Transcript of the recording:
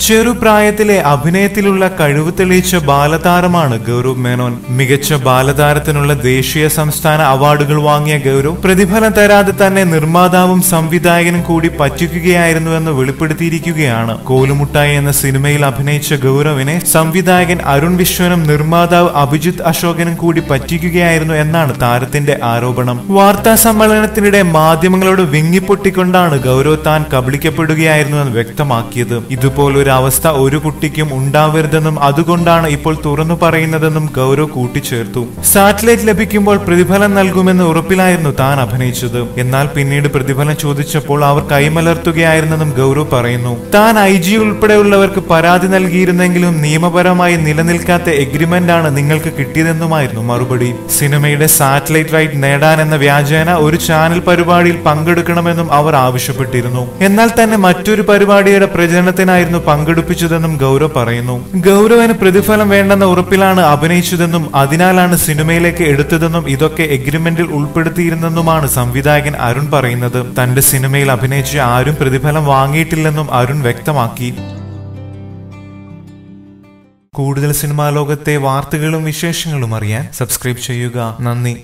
ചെറുപ്രായത്തിലെ അഭിനയത്തിലുള്ള കഴിവ് തെളിയിച്ച ബാലതാരമാണ് ഗൗരവ് മേനോൻ. മികച്ച ബാലതാരത്തിനുള്ള ദേശീയ സംസ്ഥാന അവാർഡുകൾ വാങ്ങിയ ഗൗരവ് പ്രതിഫലം തരാതെ തന്നെ നിർമ്മാതാവും സംവിധായകനും കൂടി പറ്റിക്കുകയായിരുന്നുവെന്ന് വെളിപ്പെടുത്തിയിരിക്കുകയാണ്. കോലുമുട്ടായി എന്ന സിനിമയിൽ അഭിനയിച്ച ഗൗരവിനെ സംവിധായകൻ അരുൺ വിശ്വനും നിർമ്മാതാവ് അഭിജിത്ത് അശോകനും കൂടി പറ്റിക്കുകയായിരുന്നു എന്നാണ് താരത്തിന്റെ ആരോപണം. വാർത്താ സമ്മേളനത്തിനിടെ മാധ്യമങ്ങളോട് വിങ്ങിപ്പൊട്ടിക്കൊണ്ടാണ് ഗൗരവ് താൻ കബളിക്കപ്പെടുകയായിരുന്നുവെന്ന് വ്യക്തമാക്കിയത്. ഇതുപോലൊരു അവസ്ഥ ഒരു കുട്ടിക്കും ഉണ്ടാവരുതെന്നും അതുകൊണ്ടാണ് ഇപ്പോൾ തുറന്നു പറയുന്നതെന്നും ഗൗരവ് കൂട്ടിച്ചേർത്തു. സാറ്റലൈറ്റ് ലഭിക്കുമ്പോൾ പ്രതിഫലം നൽകുമെന്ന് ഉറപ്പിലായിരുന്നു താൻ അഭിനയിച്ചത്. എന്നാൽ പിന്നീട് പ്രതിഫലം ചോദിച്ചപ്പോൾ അവർ കൈമലർത്തുകയായിരുന്നെന്നും ഗൗരവ് പറയുന്നു. താൻ ഐ ജി ഉൾപ്പെടെയുള്ളവർക്ക് പരാതി നൽകിയിരുന്നെങ്കിലും നിയമപരമായി നിലനിൽക്കാത്ത എഗ്രിമെന്റ് ആണ് നിങ്ങൾക്ക് കിട്ടിയതെന്നുമായിരുന്നു മറുപടി. സിനിമയുടെ സാറ്റലൈറ്റ് റൈറ്റ് നേടാൻ എന്ന വ്യാജേന ഒരു ചാനൽ പരിപാടിയിൽ പങ്കെടുക്കണമെന്നും അവർ ആവശ്യപ്പെട്ടിരുന്നു. എന്നാൽ തന്നെ മറ്റൊരു പരിപാടിയുടെ പ്രചരണത്തിനായിരുന്നു പങ്കെടുപ്പിച്ചതെന്നും ഗൗരവ് പറയുന്നു. ഗൗരവിന് പ്രതിഫലം വേണ്ടെന്ന ഉറപ്പിലാണ് അഭിനയിച്ചതെന്നും അതിനാലാണ് സിനിമയിലേക്ക് എടുത്തതെന്നും ഇതൊക്കെ എഗ്രിമെന്റിൽ ഉൾപ്പെടുത്തിയിരുന്നെന്നുമാണ് സംവിധായകൻ അരുൺ പറയുന്നത്. തന്റെ സിനിമയിൽ അഭിനയിച്ച് ആരും പ്രതിഫലം വാങ്ങിയിട്ടില്ലെന്നും അരുൺ വ്യക്തമാക്കി. കൂടുതൽ സിനിമാ ലോകത്തെ വാർത്തകളും വിശേഷങ്ങളും അറിയാൻ സബ്സ്ക്രൈബ് ചെയ്യുക. നന്ദി.